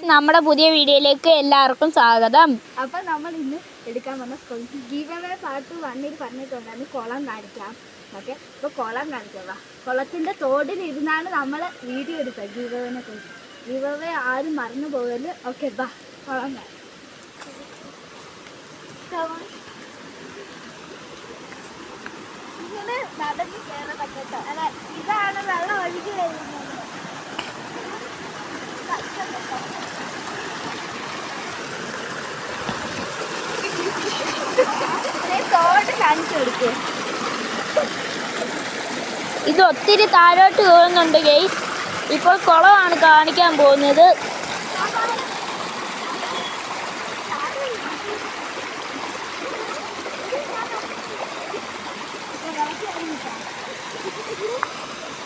നമ്മുടെ പുതിയ വീഡിയോയിലേക്ക് എല്ലാവർക്കും സ്വാഗതം. അപ്പൊ നമ്മൾ ഇന്ന് എടുക്കാൻ വന്ന ഗീവ് അവേ പാർട്ട് വണ്ണിൽ പറഞ്ഞിട്ടുണ്ടായിരുന്നു കുളം കാണിക്കാം. ഓക്കെ അപ്പൊ കുളം കാണിക്കാം കുളത്തിന്റെ തോടിൽ ഇരുന്നാണ് നമ്മൾ വീഡിയോ എടുത്തത് ഗീവ് കുറിച്ച്. ഗീവ് ആരും മറന്നു പോകൽ ഓക്കെ ബാ കുളം കാണിക്കാം. കാണിച്ചു ഇത് ഒത്തിരി താഴോട്ട് കയറുന്നുണ്ട് ഗെയ്സ് ഇപ്പോൾ കുളമാണ് കാണിക്കാൻ പോകുന്നത്.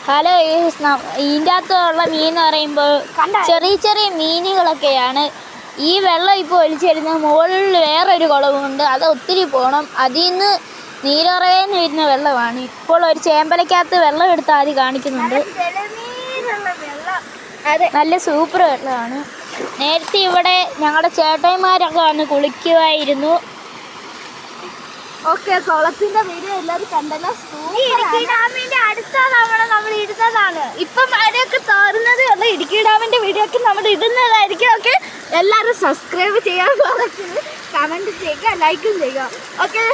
ഹലോ ഈ ഇതിന്റെ അകത്തുള്ള മീൻ എന്ന് പറയുമ്പോൾ ചെറിയ ചെറിയ മീനുകളൊക്കെയാണ്. ഈ വെള്ളം ഇപ്പോൾ ഒലിച്ചിരുന്ന മുകളിൽ വേറൊരു കുളവുണ്ട് അത് ഒത്തിരി പോകണം അതിൽ നിന്ന് നീരൊറയെന്ന് വരുന്ന വെള്ളമാണ്. ഇപ്പോൾ ഒരു ചേമ്പലക്കകത്ത് വെള്ളം എടുത്ത് ആദ്യം കാണിക്കുന്നുണ്ട്. നല്ല സൂപ്പർ വെള്ളമാണ്. നേരത്തെ ഇവിടെ ഞങ്ങളുടെ ചേട്ടന്മാരൊക്കെ വന്ന് കുളിക്കുമായിരുന്നു ഓക്കെ കുളത്തിന്റെ വീഡിയോ എല്ലാവരും കണ്ടല്ലോ. ഇടുക്കി ഡാമിന്റെ അടുത്ത തവണ നമ്മൾ ഇടുന്നതാണ്. ഇപ്പം മഴയൊക്കെ തോരുന്നതേ ഉള്ളൂ. ഇടുക്കി ഡാമിന്റെ വീഡിയോ ഒക്കെ നമ്മൾ ഇടുന്നതായിരിക്കും. ഓക്കെ? എല്ലാവരും സബ്സ്ക്രൈബ് ചെയ്യാൻ മറക്കരുത്. കമന്റ് ചെയ്യുക ലൈക്കും ചെയ്യുക. ഓക്കെ